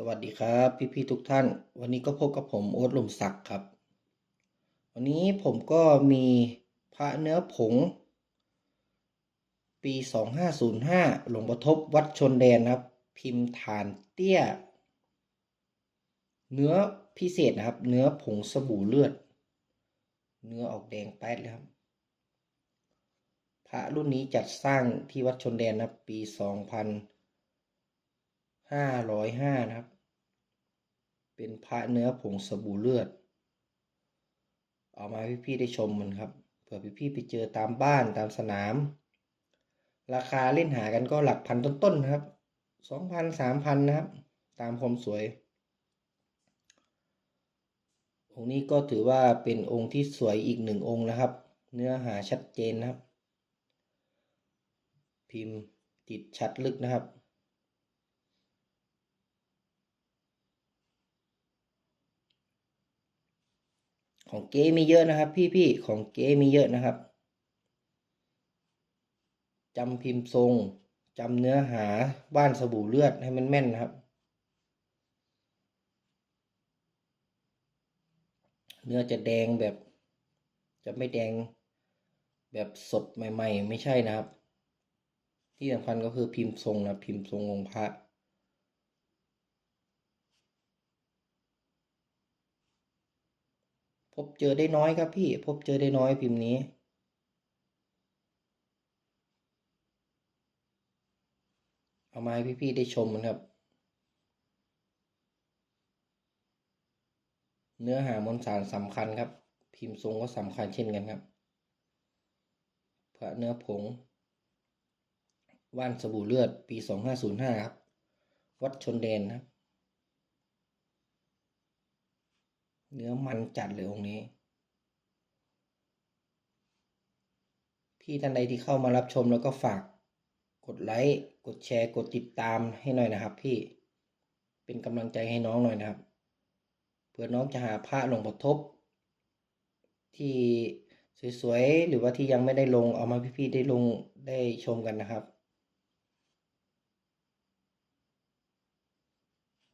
สวัสดีครับ พี่ๆทุกท่าน วันนี้ก็พบกับผมโอ๊ตหลุมศักดิ์ครับ วันนี้ผมก็มีพระเนื้อผง ปี 2505 หลวงประทบวัดชนแดนนะครับ พิมพ์ฐานเตี้ย เนื้อพิเศษนะครับ เนื้อผงสบู่เลือด เนื้อออกแดงแป๊ดเลยครับ พระรุ่นนี้จัดสร้างที่วัดชนแดนนะ ครับปี2505นะครับ เป็นพระเนื้อผงสบู่เลือด เอามาให้พี่ๆได้ชมมันครับ เผื่อพี่ๆไปเจอตามบ้านตามสนาม ราคาเล่นหากันก็หลักพันต้นๆนะครับสองพันสามพันนะครับ ตามความสวย องค์นี้ก็ถือว่าเป็นองค์ที่สวยอีกหนึ่งองค์นะครับ เนื้อหาชัดเจนนะครับ พิมพ์ติดชัดลึกนะครับ ของเก๊มีเยอะนะครับ พี่ๆของเก๊มีเยอะนะครับจำพิมพ์ทรงจำเนื้อหาบ้านสบู่เลือดให้มันแม่นนะครับ เนื้อจะแดงแบบ จะไม่แดงแบบสดใหม่ ๆ ไม่ใช่นะครับ ที่สำคัญก็คือพิมพ์ทรงนะพิมพ์ทรงองค์พระ บเจอได้น้อยครับพี่ พบเจอได้น้อยพิมพ์นี้ เอามาให้พี่ๆได้ชมกันครับ เนื้อหามวลสารสำคัญครับ พิมพ์ทรงก็สำคัญเช่นกันครับพระเนื้อผง ว่านสบู่เลือดปี 2505 ครับ วัดชนแดนนะครับ เนื้อมันจัดเลยองค์นี้ พี่ท่านใดที่เข้ามารับชมแล้วก็ฝากกดไลค์กดแชร์กดติดตามให้หน่อยนะครับ พี่เป็นกำลังใจให้น้องหน่อยนะครับเพื่อน้องจะหาพระหลวงพ่อทบ ที่สวยๆหรือว่าที่ยังไม่ได้ลงเอามาพี่ๆได้ลงได้ชมกันนะครับ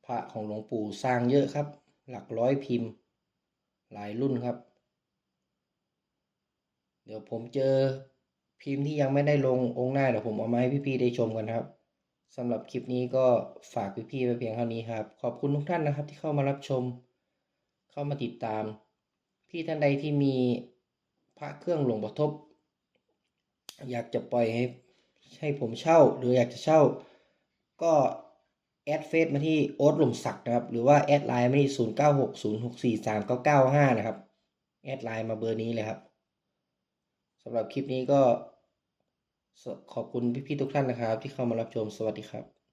พระของหลวงปู่สร้างเยอะครับ หลักร้อยพิมพ์ หลายรุ่นครับ เดี๋ยวผมเจอพิมพ์ที่ยังไม่ได้ลงองค์หน้าเดี๋ยวผมเอามาให้พี่ๆได้ชมกันครับสำหรับคลิปนี้ก็ฝากพี่ๆไปเพียงเท่านี้ครับ ขอบคุณทุกท่านนะครับที่เข้ามารับชม เข้ามาติดตาม พี่ท่านใดที่มีพระเครื่องหลวงพ่อทบ อยากจะปล่อยให้ให้ผมเช่าหรืออยากจะเช่า ก็ แอดเฟซมาที่โอ๊ตหลุมศักดิ์นะครับ หรือว่าแอดไลน์มาที่ศูนย์เก้าหกศูนย์หกสี่สามเก้าเก้าห้านะครับ แอดไลน์มาเบอร์นี้เลยครับสำหรับคลิปนี้ก็ขอบคุณพี่ๆทุกท่านนะครับ ที่เข้ามารับชมสวัสดีครับ